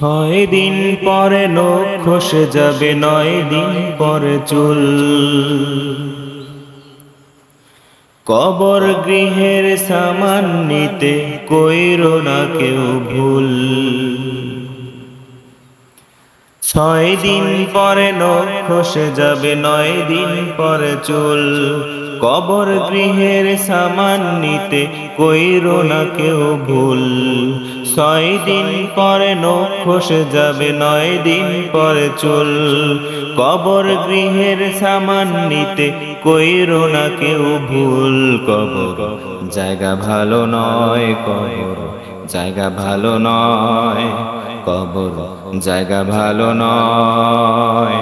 ছয় দিন পরে নখ খসে যাবে, নয় দিন পরে চুল। কবর গৃহের সামান নিতে কইরো না কেউ ভুল। ছয় দিন পরে নখ খসে যাবে, নয় দিন পরে চুল। কবর গৃহের সামান নিতে কইরো না কেউ ভুল। ছয় দিন পরে নখ খসে যাবে, নয় দিন পরে চুল। কবর গৃহের সামান নিতে কইরো না কেউ ভুল। কবর জায়গা ভালো নয়, কবর জায়গা ভালো নয়, কবর জায়গা ভালো নয়।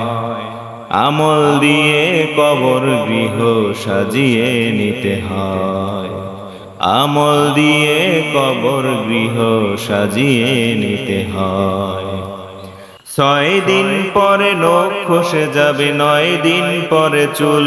আমল দিয়ে কবর গৃহ সাজিয়ে নিতে হয়। আমল দিয়ে কবর গৃহ সাজিয়ে নিতে হয়। ছয় দিন পরে নখ খসে যাবে, নয় দিন পরে চুল।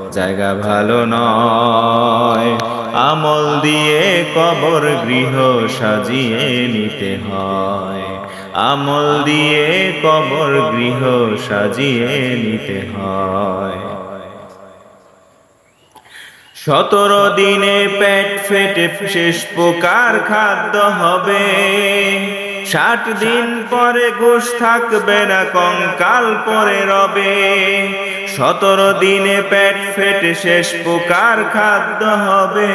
জায়গা ভালো নয়। আমল দিয়ে কবর গৃহ সাজিয়ে নিতে হয়। আমল দিয়ে কবর গৃহ সাজিয়ে নিতে হয়। সতেরো দিনে পেট ফেটে শেষ প্রকার খাদ্য হবে। ষাট দিন পরে গোশ থাকবে না কঙ্কাল পরে রবে। সতেরো দিনে পেট ফেটে শেষ প্রকার খাদ্য হবে।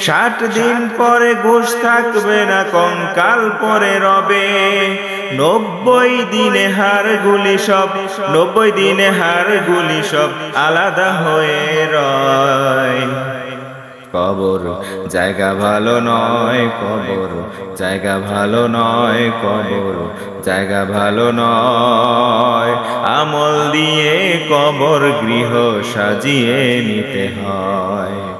ষাট দিন পরে গোশ থাকবে না কঙ্কাল পরে রবে। নব্বই দিনে হাড়গুলি সব, নব্বই দিনে হাড়গুলি সব আলাদা হয়ে রয়। কবর। জায়গা ভালো নয় কবর। জায়গা ভালো নয় কবর। জায়গা ভালো নয়। আমল দিয়ে কবর গৃহ সাজিয়ে নিতে হয়।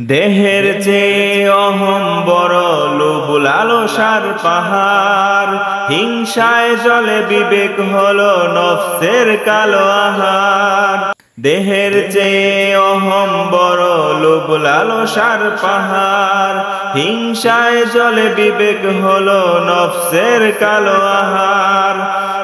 দেহের চেয়ে অহম বড় লোভ লালসার পাহাড়। হিংসায় জলে বিবেক হলো নফসের কালো আহার। দেহের চেয়ে অহম বড় লোভ লালসার পাহাড়। হিংসায় জলে বিবেক হলো নফসের কালো আহার।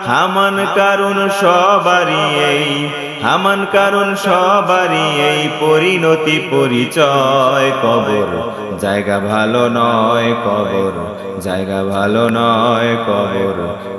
হামান কারণ সবারই এই, হামান কারণ সবারই এই পরিণতি পরিচয় কবর। জায়গা ভালো নয় কবর, জায়গা ভালো নয় কবর।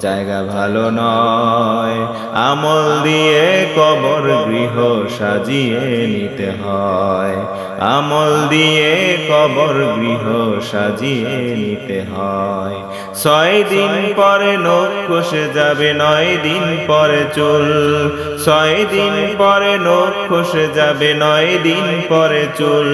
জায়গা ভালো নয়। আমল দিয়ে কবর গৃহ সাজিয়ে নিতে হয়। আমল দিয়ে কবর গৃহ সাজিয়ে নিতে হয়। ছয় দিন পরে নখ খসে যাবে, নয় দিন পরে চুল। ছয় দিন পরে নখ খসে যাবে, নয় দিন পরে চুল।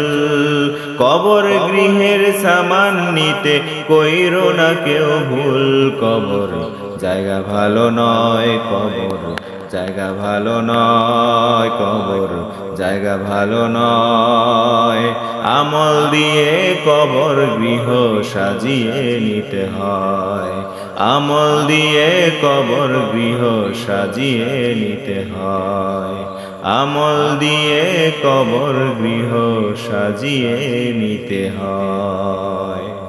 কবর গৃহের সামান নিতে কইরো না কেউ ভুল কবর। জায়গা ভালো নয় কবর। জায়গা ভালো নয় কবর। জায়গা ভালো নয়। আমল দিয়ে কবর গৃহ সাজিয়ে নিতে হয়। আমল দিয়ে কবর গৃহ সাজিয়ে নিতে হয়। আমল দিয়ে কবর গৃহ সাজিয়ে নিতে হয়।